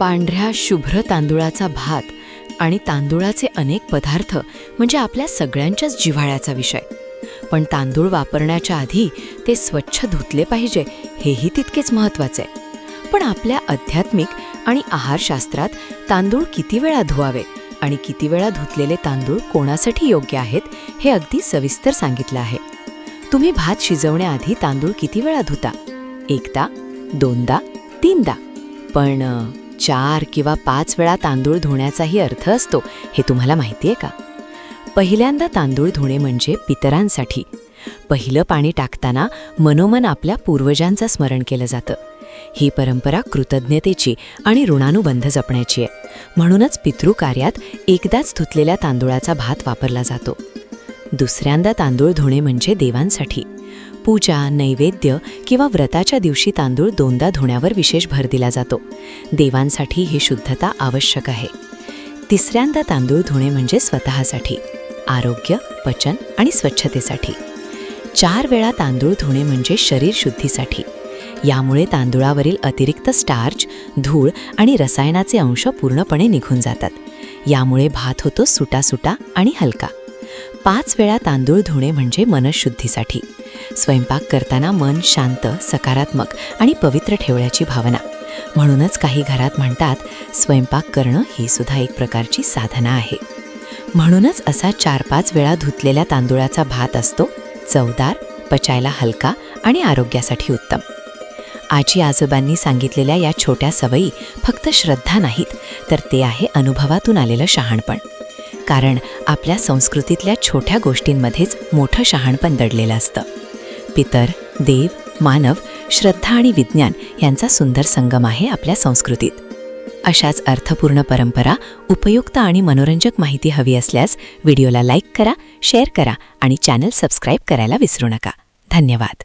पांढऱ्या शुभ्र तांदुळाचा भात आणि तांदुळाचे अनेक पदार्थ म्हणजे आपल्या सगळ्यांच्याच जिव्हाळ्याचा विषय. पण तांदूळ वापरण्याच्या आधी ते स्वच्छ धुतले पाहिजे हेही तितकेच महत्त्वाचे आहे पण आपल्या आध्यात्मिक आणि आहारशास्त्रात तांदूळ किती वेळा धुवावे आणि किती वेळा धुतलेले तांदूळ कोणासाठी योग्य आहेत हे अगदी सविस्तर सांगितलं आहे. तुम्ही भात शिजवण्याआधी तांदूळ किती वेळा धुता? एकदा दोनदा तीनदा. पण चार किंवा पाच वेळा तांदूळ धुण्याचाही अर्थ असतो हे तुम्हाला माहिती आहे का? पहिल्यांदा तांदूळ धुणे म्हणजे पितरांसाठी. पहिलं पाणी टाकताना मनोमन आपल्या पूर्वजांचं स्मरण केलं जातं. ही परंपरा कृतज्ञतेची आणि ऋणानुबंध जपण्याची आहे. म्हणूनच पितृकार्यात एकदाच धुतलेल्या तांदूळाचा भात वापरला जातो. दुसऱ्यांदा तांदूळ धुणे म्हणजे देवांसाठी. पूजा नैवेद्य किंवा व्रताच्या दिवशी तांदूळ दोनदा धुण्यावर विशेष भर दिला जातो. देवांसाठी ही शुद्धता आवश्यक आहे. तिसऱ्यांदा तांदूळ धुणे म्हणजे स्वतःसाठी आरोग्य पचन आणि स्वच्छतेसाठी. चार वेळा तांदूळ धुणे म्हणजे शरीर शुद्धीसाठी. यामुळे तांदूळावरील अतिरिक्त स्टार्च धूळ आणि रसायनाचे अंश पूर्णपणे निघून जातात. यामुळे भात होतो सुटासुटा आणि हलका. पाच वेळा तांदूळ धुणे म्हणजे मनशुद्धीसाठी. स्वयंपाक करताना मन शांत सकारात्मक आणि पवित्र ठेवण्याची भावना. म्हणूनच काही घरात म्हणतात स्वयंपाक करणं ही सुद्धा एक प्रकारची साधना आहे. म्हणूनच असा चार पाच वेळा धुतलेल्या तांदूळाचा भात असतो चवदार पचायला हलका आणि आरोग्यासाठी उत्तम. आजी आजोबांनी सांगितलेल्या या छोट्या सवयी फक्त श्रद्धा नाहीत तर ते आहे अनुभवातून आलेलं शहाणपण. कारण आपल्या संस्कृतीतल्या छोट्या गोष्टींमध्येच मोठं शहाणपण दडलेलं असतं. पितर देव मानव श्रद्धा आणि विज्ञान यांचा सुंदर संगम आहे आपल्या संस्कृतीत. अशाच अर्थपूर्ण परंपरा उपयुक्त आणि मनोरंजक माहिती हवी असल्यास व्हिडिओला लाईक करा शेअर करा आणि चॅनल सबस्क्राईब करायला विसरू नका. धन्यवाद.